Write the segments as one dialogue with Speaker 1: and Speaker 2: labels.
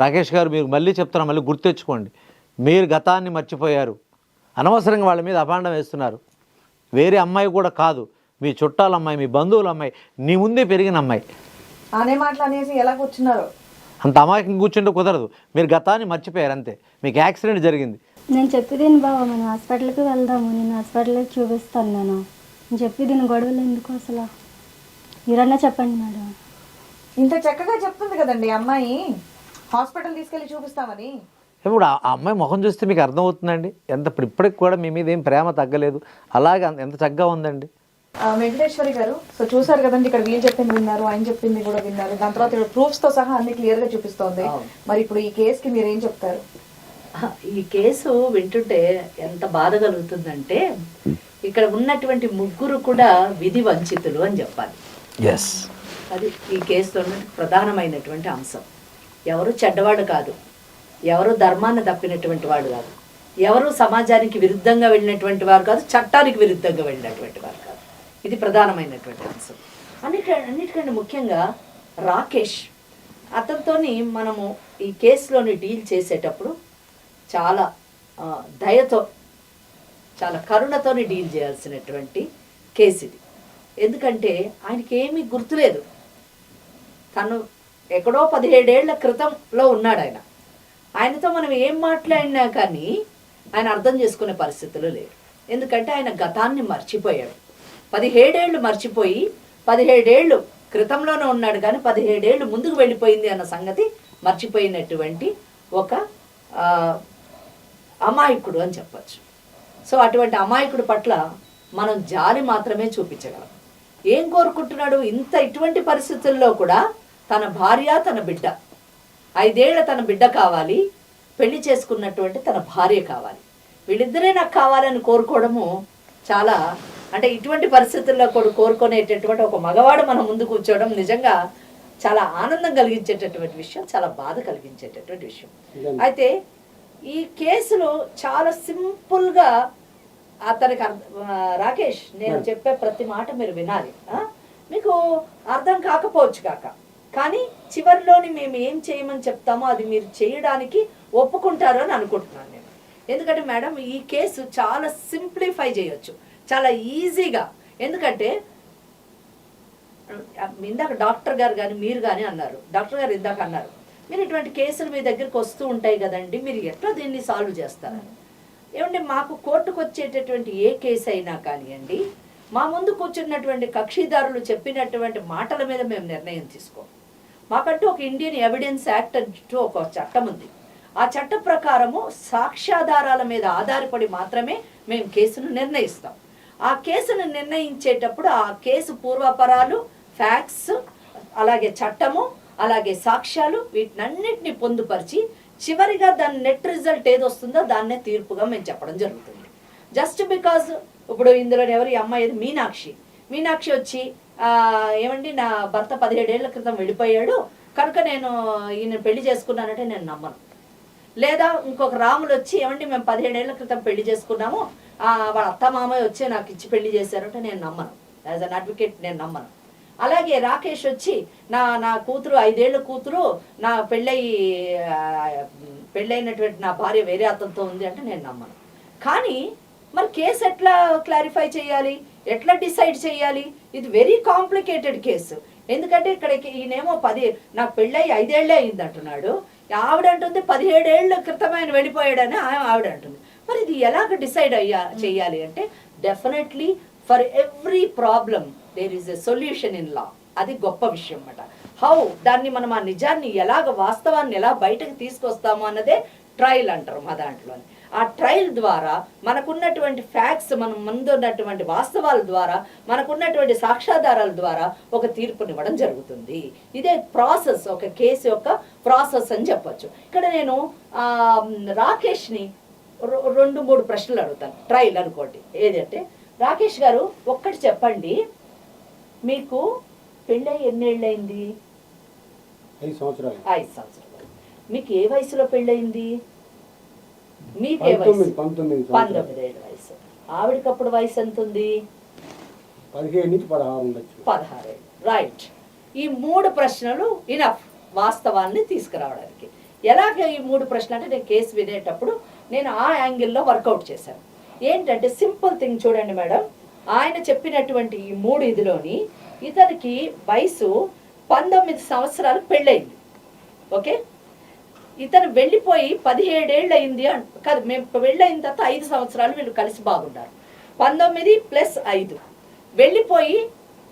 Speaker 1: రాకేష్ గారు మీరు మళ్ళీ చెప్తున్నా మళ్ళీ గుర్తెచ్చుకోండి మీరు గతాన్ని మర్చిపోయారు. అనవసరంగా వాళ్ళ మీద అపాండం వేస్తున్నారు. వేరే అమ్మాయి కూడా కాదు. మీ చుట్టాల అమ్మాయి మీ బంధువుల అమ్మాయి నీ ముందే పెరిగిన అమ్మాయి.
Speaker 2: అనే మాటలు అనేసి ఎలా కూర్చున్నారు?
Speaker 1: అంత అమాయకం కూర్చుంటే కుదరదు. మీరు గతాన్ని మర్చిపోయారు అంతే. మీకు యాక్సిడెంట్ జరిగింది.
Speaker 3: నేను చెప్పి దీని బావ మనం హాస్పిటల్కి వెళ్దాము. నేను హాస్పిటల్కి చూపిస్తాను నేను నేను చెప్పి దీని గొడవలు ఎందుకు అసలు? మీరన్నా చెప్పండి మేడం.
Speaker 2: ఇంత చక్కగా చెప్తుంది కదండి అమ్మాయి. హాస్పిటల్ తీసుకెళ్ళి చూపిస్తామని.
Speaker 1: ఇప్పుడు ఆ అమ్మాయి ముఖం చూస్తే మీకు అర్థమవుతుందండి. ఎంత ఇప్పుడు ఇప్పటికి కూడా మీ మీద ఏం ప్రేమ తగ్గలేదు. అలాగే ఎంత చక్కగా ఉందండి.
Speaker 2: వెంకటేశ్వరి గారు సో చూసారు కదండి ఇక్కడ వీళ్ళు చెప్పింది విన్నారు ఆయన చెప్పింది కూడా విన్నారు. దాని తర్వాత ప్రూఫ్స్తో సహా అన్ని క్లియర్గా చూపిస్తోంది. మరి ఇప్పుడు ఈ కేసు కి మీరు ఏం చెప్తారు?
Speaker 4: ఈ కేసు వింటుంటే ఎంత బాధ కలుగుతుందంటే ఇక్కడ ఉన్నటువంటి ముగ్గురు కూడా విధి వంచితులు అని చెప్పాలి.
Speaker 1: ఎస్
Speaker 4: అది ఈ కేసులో ప్రధానమైనటువంటి అంశం. ఎవరు చెడ్డవాడు కాదు. ఎవరు ధర్మాన్ని తప్పినటువంటి వాడు కాదు. ఎవరు సమాజానికి విరుద్ధంగా వెళ్ళినటువంటి వారు కాదు చట్టానికి విరుద్ధంగా వెళ్ళినటువంటి వారు కాదు. ఇది ప్రధానమైనటువంటి అంశం. అన్నిటి అన్నిటికంటే ముఖ్యంగా రాకేష్. అతనితోని మనము ఈ కేసులోని డీల్ చేసేటప్పుడు చాలా దయతో చాలా కరుణతోని డీల్ చేయాల్సినటువంటి కేసు ఇది. ఎందుకంటే ఆయనకి ఏమీ గుర్తులేదు. తను ఎక్కడో పదిహేడేళ్ళ క్రితంలో ఉన్నాడు ఆయన. ఆయనతో మనం ఏం మాట్లాడినా కానీ ఆయన అర్థం చేసుకునే పరిస్థితులు లేడు ఎందుకంటే ఆయన గతాన్ని మర్చిపోయాడు. పదిహేడేళ్ళు మర్చిపోయి పదిహేడేళ్ళు క్రితంలోనే ఉన్నాడు కానీ పదిహేడేళ్ళు ముందుకు వెళ్ళిపోయింది అన్న సంగతి మర్చిపోయినటువంటి ఒక అమాయకుడు అని చెప్పచ్చు. సో అటువంటి అమాయకుడు పట్ల మనం జాలి మాత్రమే చూపించగలం. ఏం కోరుకుంటున్నాడు? ఇంత ఇటువంటి పరిస్థితుల్లో కూడా తన భార్య తన బిడ్డ. ఐదేళ్ళ తన బిడ్డ కావాలి పెళ్ళి చేసుకున్నటువంటి తన భార్య కావాలి. వీళ్ళిద్దరే నాకు కావాలని కోరుకోవడము చాలా అంటే ఇటువంటి పరిస్థితుల్లో కూడా కోరుకునేటటువంటి ఒక మగవాడు మన ముందు కూర్చోవడం నిజంగా చాలా ఆనందం కలిగించేటటువంటి విషయం చాలా బాధ కలిగించేటటువంటి విషయం. అయితే ఈ కేసులో చాలా సింపుల్గా అతనికి రాకేష్ నేను చెప్పే ప్రతి మాట మీరు వినాలి? మీకు అర్థం కాకపోవచ్చు కాక. కానీ చివరిలోని మేము ఏం చేయమని చెప్తామో అది మీరు చేయడానికి ఒప్పుకుంటారు అని అనుకుంటున్నాను నేను. ఎందుకంటే మేడం ఈ కేసు చాలా సింప్లిఫై చేయొచ్చు. చాలా ఈజీగా. ఎందుకంటే ఇందాక డాక్టర్ గారు కానీ మీరు కానీ అన్నారు. డాక్టర్ గారు ఇందాక అన్నారు. మీరు ఇటువంటి కేసులు మీ దగ్గరికి వస్తూ ఉంటాయి కదండి మీరు ఎట్లా దీన్ని సాల్వ్ చేస్తారని ఏమంటే మాకు కోర్టుకు వచ్చేటటువంటి ఏ కేసు అయినా కానివ్వండి మా ముందు కూర్చున్నటువంటి కక్షిదారులు చెప్పినటువంటి మాటల మీద మేము నిర్ణయం తీసుకోం. మాకంటూ ఒక ఇండియన్ ఎవిడెన్స్ యాక్ట్ అంటూ ఒక చట్టం ఉంది. ఆ చట్ట ప్రకారము సాక్ష్యాధారాల మీద ఆధారపడి మాత్రమే మేము కేసును నిర్ణయిస్తాం. ఆ కేసును నిర్ణయించేటప్పుడు ఆ కేసు పూర్వపరాలు ఫ్యాక్ట్స్ అలాగే చట్టము అలాగే సాక్ష్యాలు వీటినన్నిటిని పొందుపరిచి చివరిగా దాని నెట్ రిజల్ట్ ఏది వస్తుందో దాన్నే తీర్పుగా మేము చెప్పడం జరుగుతుంది. జస్ట్ బికాజ్ ఇప్పుడు ఇందులో ఎవరు అమ్మాయి మీనాక్షి. మీనాక్షి వచ్చి ఏమండి నా భర్త పదిహేడేళ్ళ క్రితం వెళ్ళిపోయాడు. కనుక నేను ఈయన పెళ్ళి చేసుకున్నానంటే నేను నమ్మను. లేదా ఇంకొక రాములు వచ్చి ఏమండి మేము పదిహేడేళ్ళ క్రితం పెళ్ళి చేసుకున్నాము. వాళ్ళ అత్త మామయ్య వచ్చి నాకు ఇచ్చి పెళ్ళి చేశారంటే నేను నమ్మను. యాజ్ అన్ అడ్వకేట్ నేను నమ్మను. అలాగే రాకేష్ వచ్చి నా నా కూతురు ఐదేళ్ళ కూతురు నా పెళ్ళయి పెళ్ళైనటువంటి నా భార్య వేరే అతనితో ఉంది అంటే నేను నమ్మను. కానీ మరి కేసు ఎట్లా క్లారిఫై చేయాలి? ఎట్లా డిసైడ్ చేయాలి? ఇది వెరీ కాంప్లికేటెడ్ కేసు ఎందుకంటే ఇక్కడ ఈయనేమో పది నాకు పెళ్ళయి ఐదేళ్ళే అయింది అంటున్నాడు ఆవిడ అంటుంది పదిహేడేళ్ళ క్రితం ఆయన వెళ్ళిపోయాడని ఆవిడ అంటుంది. మరి ఇది ఎలాగ డిసైడ్ అయ్యా చేయాలి అంటే definitely for every problem there is a solution in law అది గొప్ప విషయం అన్నమాట. హౌ దాన్ని మనం ఆ నిజాన్ని ఎలాగ వాస్తవాన్ని ఎలా బయటకు తీసుకొస్తాము అన్నదే ట్రయల్ అంటారు మా దాంట్లోని. ఆ ట్రయల్ ద్వారా మనకున్నటువంటి ఫ్యాక్ట్స్ మనం ముందు ఉన్నటువంటి వాస్తవాల ద్వారా మనకున్నటువంటి సాక్ష్యాధారాల ద్వారా ఒక తీర్పునివ్వడం జరుగుతుంది. ఇదే ప్రాసెస్ ఒక కేసు యొక్క ప్రాసెస్ అని చెప్పొచ్చు. ఇక్కడ నేను ఆ, రాకేష్ని రెండు మూడు ప్రశ్నలు అడుగుతాను. ట్రయల్ అనుకోండి. ఏదంటే రాకేష్ గారు ఒక్కటి చెప్పండి. మీకు పెళ్ళై ఎన్నేళ్ళైంది
Speaker 5: ఐదు సంవత్సరాలు.
Speaker 4: ఐదు సంవత్సరాలు. మీకు ఏ వయసులో పెళ్ళయింది? మీకు వయసు.
Speaker 5: పంతొమ్మిది
Speaker 4: ఏళ్ళ వయసు. ఆవిడకప్పుడు వయసు ఎంత ఉంది
Speaker 5: పదిహేడు నుంచి పదహారు
Speaker 4: రైట్ ఈ మూడు ప్రశ్నలు ఇనఫ్ వాస్తవాల్ని తీసుకురావడానికి. ఎలాగ ఈ మూడు ప్రశ్నలు అంటే నేను కేసు వినేటప్పుడు నేను ఆ యాంగిల్లో వర్కౌట్ చేశాను. ఏంటంటే సింపుల్ థింగ్ చూడండి మేడం. ఆయన చెప్పినటువంటి ఈ మూడు ఇదిలోని ఇతనికి వయసు పంతొమ్మిది సంవత్సరాలు పెళ్ళయింది. ఓకే? ఇతను వెళ్ళిపోయి పదిహేడేళ్ళు అయింది అన్- కాదు మేము వెళ్ళయిన తర్వాత ఐదు సంవత్సరాలు వీళ్ళు కలిసి బాగున్నారు పంతొమ్మిది ప్లస్ ఐదు. వెళ్ళిపోయి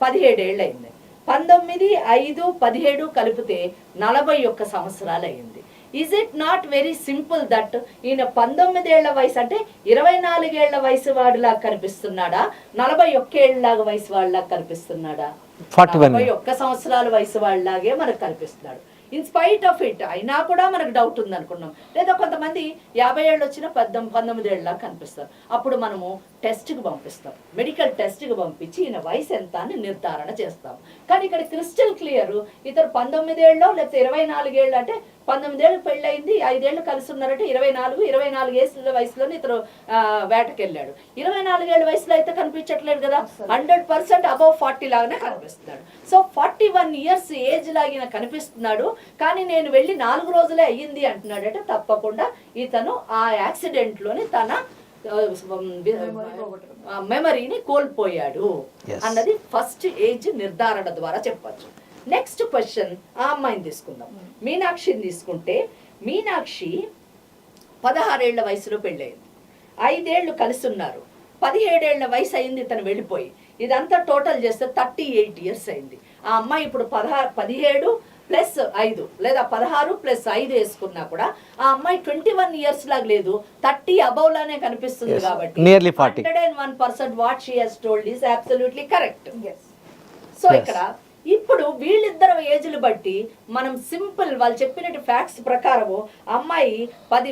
Speaker 4: పదిహేడేళ్ళు అయింది పంతొమ్మిది ఐదు పదిహేడు కలిపితే నలభై ఒక్క సంవత్సరాలు అయింది is it not very simple that ఈయన పంతొమ్మిదేళ్ళ వయసు అంటే ఇరవై నాలుగేళ్ళ వయసు వాడిలా కనిపిస్తున్నాడా? నలభై ఒక్కేళ్ళలాగా వయసు వాళ్ళలాగా కనిపిస్తున్నాడా?
Speaker 1: 41.
Speaker 4: నలభై ఒక్క సంవత్సరాల వయసు వాళ్ళలాగే మనకు కనిపిస్తున్నాడు. ఇన్ స్పైట్ ఆఫ్ ఇట్ అయినా కూడా మనకు డౌట్ ఉంది అనుకున్నాం లేదా కొంతమంది యాభై ఏళ్ళు వచ్చిన పద్దెనిమిది పంతొమ్మిది ఏళ్ళలా కనిపిస్తారు. అప్పుడు మనము టెస్ట్కి పంపిస్తాం. మెడికల్ టెస్ట్కి పంపించి ఈయన వయసు ఎంత అని నిర్ధారణ చేస్తాం. కానీ ఇక్కడ క్రిస్టల్ క్లియర్ ఇతరు పంతొమ్మిది ఏళ్ళు లేకపోతే ఇరవై నాలుగేళ్ళు అంటే పంతొమ్మిదేళ్ళు పెళ్ళయింది ఐదేళ్ళు కలిసి ఉన్నారంటే ఇరవై నాలుగు ఇరవై నాలుగు ఏళ్ళ వయసులోనే ఇతరు ఆ, వేటకెళ్ళాడు. ఇరవై నాలుగేళ్ళ వయసులో అయితే కనిపించట్లేదు కదా? హండ్రెడ్ పర్సెంట్ అబౌవ్ ఫార్టీ లాగానే కనిపిస్తున్నాడు. So forty one years age లాగిన కనిపిస్తున్నాడు. కానీ నేను వెళ్ళి నాలుగు రోజులే అయ్యింది అంటున్నాడు అంటే తప్పకుండా ఇతను ఆ యాక్సిడెంట్లోని తన మెమరీని కోల్పోయాడు. అన్నది ఫస్ట్ ఏజ్ నిర్ధారణ ద్వారా చెప్పొచ్చు. నెక్స్ట్ క్వశ్చన్ ఆ అమ్మాయిని తీసుకుందాం. మీనాక్షిని తీసుకుంటే మీనాక్షి పదహారేళ్ళ వయసులో పెళ్ళయింది. ఐదేళ్ళు కలిసి ఉన్నారు పదిహేడేళ్ళ వయసు అయింది ఇతను వెళ్ళిపోయి. ఇదంతా టోటల్ చేస్తే థర్టీ ఎయిట్ ఇయర్స్ అయింది. ఆ అమ్మాయి ఇప్పుడు పదహారు పదిహేడు ప్లస్ ఐదు లేదా పదహారు ప్లస్ ఐదు వేసుకున్నా కూడా ఆ అమ్మాయి ట్వంటీ వన్ ఇయర్స్ లాగా లేదు థర్టీ అబౌవ్ లానే కనిపిస్తుంది. కాబట్టి
Speaker 1: Nearly 40.
Speaker 4: Hundred and one percent what she has told is absolutely correct so. ఇక్కడ ఇప్పుడు వీళ్ళిద్దరు ఏజ్లు బట్టి మనం సింపుల్ వాళ్ళు చెప్పినట్టు ఫ్యాక్ట్స్ ప్రకారము అమ్మాయి పది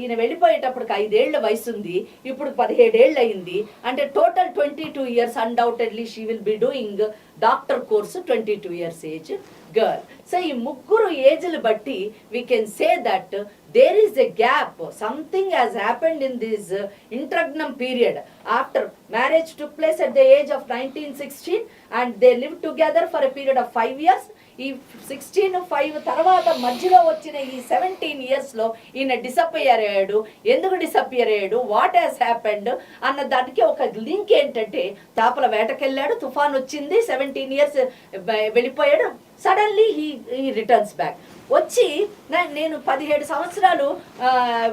Speaker 4: ఈయన వెళ్ళిపోయేటప్పటికి ఐదేళ్ళ వయసు ఉంది ఇప్పుడు పదిహేడేళ్ళు అయింది అంటే total twenty two years undoubtedly she will be doing doctor course twenty two years age girl so ఈ ముగ్గురు ఏజ్లు బట్టి we can say that there is a gap something has happened in this interregnum period after marriage to place at the age of nineteen sixteen and they live together for a period of five years ఈ sixteen five తర్వాత మధ్యలో వచ్చిన ఈ seventeen ఇయర్స్లో ఈయన disappear అయ్యాడు. ఎందుకు disappear అయ్యాడు? వాట్ హ్యాస్ హ్యాపెండ్ అన్న దానికి ఒక లింక్ ఏంటంటే చేపల వేటకెళ్ళాడు తుఫాన్ వచ్చింది సెవెంటీన్ ఇయర్స్ వెళ్ళిపోయాడు. Suddenly he he returns back వచ్చి నేను పదిహేడు సంవత్సరాలు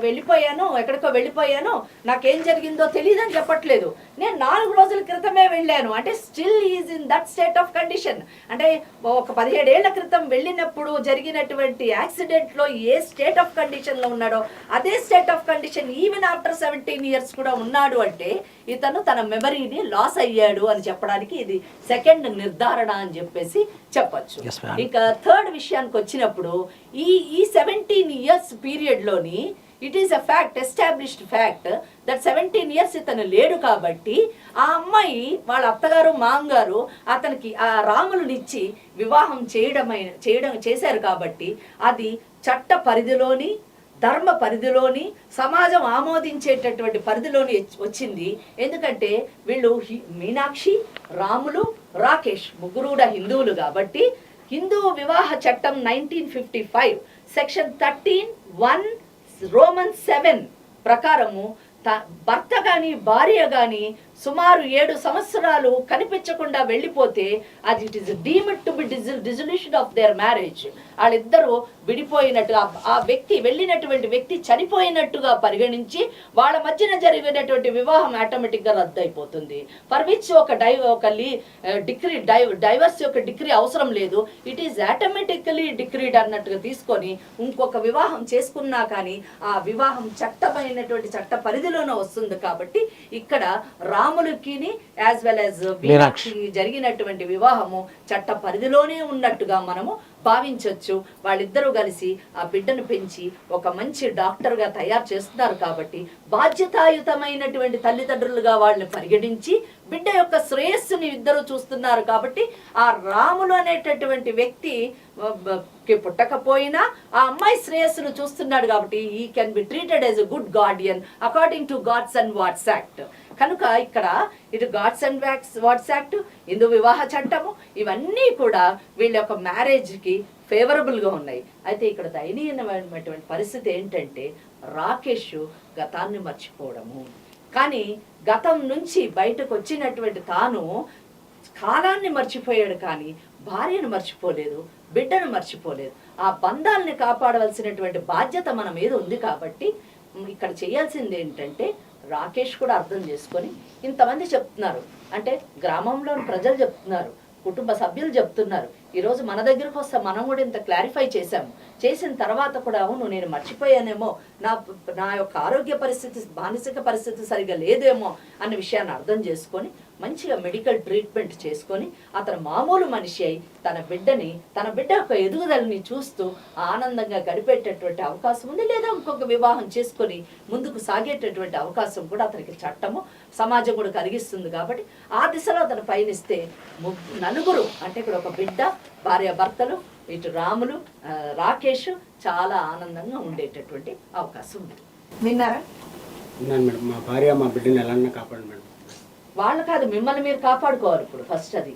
Speaker 4: వెళ్ళిపోయాను ఎక్కడికో వెళ్ళిపోయాను నాకేం జరిగిందో తెలియదని చెప్పట్లేదు. నేను నాలుగు రోజుల క్రితమే వెళ్ళాను. అంటే still is in that state of condition అంటే ఒక పదిహేడేళ్ళ క్రితం వెళ్ళినప్పుడు జరిగినటువంటి యాక్సిడెంట్లో ఏ స్టేట్ ఆఫ్ కండిషన్లో ఉన్నాడో అదే state of condition even after seventeen years కూడా ఉన్నాడు అంటే ఇతను తన మెమరీని లాస్ అయ్యాడు అని చెప్పడానికి ఇది సెకండ్ నిర్ధారణ అని చెప్పేసి చెప్పొచ్చు. ఇక థర్డ్ విషయానికి వచ్చినప్పుడు ఈ ఈ seventeen years పీరియడ్లోని it is a fact established fact that seventeen years ఇతను లేడు కాబట్టి ఆ అమ్మాయి వాళ్ళ అత్తగారు మామగారు అతనికి ఆ రాములనిచ్చి వివాహం చేయడమైన చేయడం చేశారు కాబట్టి అది చట్ట పరిధిలోని ధర్మ పరిధిలోని సమాజం ఆమోదించేటటువంటి పరిధిలోని వచ్చింది. ఎందుకంటే వీళ్ళు మీనాక్షి రాములు రాకేష్ ముగ్గురు కూడా హిందువులు కాబట్టి హిందూ వివాహ చట్టం nineteen fifty five section thirteen one roman seven ప్రకారము భర్త కానీ భార్య కానీ సుమారు ఏడు సంవత్సరాలు కనిపించకుండా వెళ్ళిపోతే అది it is deemed to be dissolution of their marriage వాళ్ళిద్దరూ విడిపోయినట్టు ఆ- వ్యక్తి వెళ్ళినటువంటి వ్యక్తి చనిపోయినట్టుగా పరిగణించి వాళ్ళ మధ్యన జరిగినటువంటి వివాహం ఆటోమేటిక్గా రద్దు అయిపోతుంది ఫర్ విచ్ ఒక డై ఒక లీ డిగ్రీ డై డైవర్స్ యొక్క డిగ్రీ అవసరం లేదు. ఇట్ ఈస్ ఆటోమేటికలీ డిగ్రీడ్ అన్నట్టుగా తీసుకొని ఇంకొక వివాహం చేసుకున్నా కానీ ఆ వివాహం చట్టమైనటువంటి చట్ట పరిధిలోనే వస్తుంది కాబట్టి ఇక్కడ రాములకి యాజ్ వెల్ యాజ్
Speaker 1: మీనాక్షి.
Speaker 4: జరిగినటువంటి వివాహము చట్ట పరిధిలోనే ఉన్నట్టుగా మనము భావించవచ్చు వాళ్ళిద్దరూ కలిసి ఆ బిడ్డను పెంచి ఒక మంచి డాక్టర్గా తయారు చేస్తున్నారు కాబట్టి బాధ్యతాయుతమైనటువంటి తల్లిదండ్రులుగా వాళ్ళని పరిగణించి బిడ్డ యొక్క శ్రేయస్సుని ఇద్దరు చూస్తున్నారు కాబట్టి ఆ రాములు అనేటటువంటి వ్యక్తి కి పుట్టకపోయినా ఆ అమ్మాయి శ్రేయస్సును చూస్తున్నాడు కాబట్టి ఈ can be treated as a good guardian according to guards and wards act కనుక ఇక్కడ ఇటు guards and wards act Hindu వివాహ చట్టము ఇవన్నీ కూడా వీళ్ళ యొక్క మ్యారేజ్కి ఫేవరబుల్గా ఉన్నాయి. అయితే ఇక్కడ దయనీయమైనటువంటి పరిస్థితి ఏంటంటే రాకేష్ గతాన్ని మర్చిపోవడము. కానీ గతం నుంచి బయటకు వచ్చినటువంటి తాను కాలాన్ని మర్చిపోయాడు కానీ భార్యను మర్చిపోలేదు బిడ్డను మర్చిపోలేదు. ఆ బంధాలని కాపాడవలసినటువంటి బాధ్యత మన మీద ఉంది కాబట్టి ఇక్కడ చేయాల్సింది ఏంటంటే రాకేష్ కూడా అర్థం చేసుకొని ఇంతమంది చెప్తున్నారు. అంటే గ్రామంలోని ప్రజలు చెప్తున్నారు కుటుంబ సభ్యులు చెప్తున్నారు. ఈరోజు మన దగ్గరకు వస్తే మనం కూడా ఇంత క్లారిఫై చేశాము చేసిన తర్వాత కూడా అవును నేను మర్చిపోయానేమో నా నా యొక్క ఆరోగ్య పరిస్థితి మానసిక పరిస్థితి సరిగా లేదేమో అన్న విషయాన్ని అర్థం చేసుకొని మంచిగా మెడికల్ ట్రీట్మెంట్ చేసుకొని అతను మామూలు మనిషి అయి తన బిడ్డని తన బిడ్డ యొక్క ఎదుగుదలని చూస్తూ ఆనందంగా గడిపేటటువంటి అవకాశం ఉంది. లేదా ఇంకొక వివాహం చేసుకొని ముందుకు సాగేటటువంటి అవకాశం కూడా అతనికి చట్టము సమాజం కూడా కలిగిస్తుంది కాబట్టి ఆ దిశలో అతను పయనిస్తే ము- నలుగురు అంటే ఇక్కడ ఒక బిడ్డ భార్య భర్తలు ఇటు రాములు రాకేష్ చాలా ఆనందంగా ఉండేటటువంటి అవకాశం ఉంది.
Speaker 2: విన్నారా?
Speaker 5: ఉన్నాను మేడం. మా భార్య మా బిడ్డని ఎలా కాపాడండి మేడం.
Speaker 4: వాళ్ళు కాదు మిమ్మల్ని మీరు కాపాడుకోవాలి ఇప్పుడు ఫస్ట్ అది.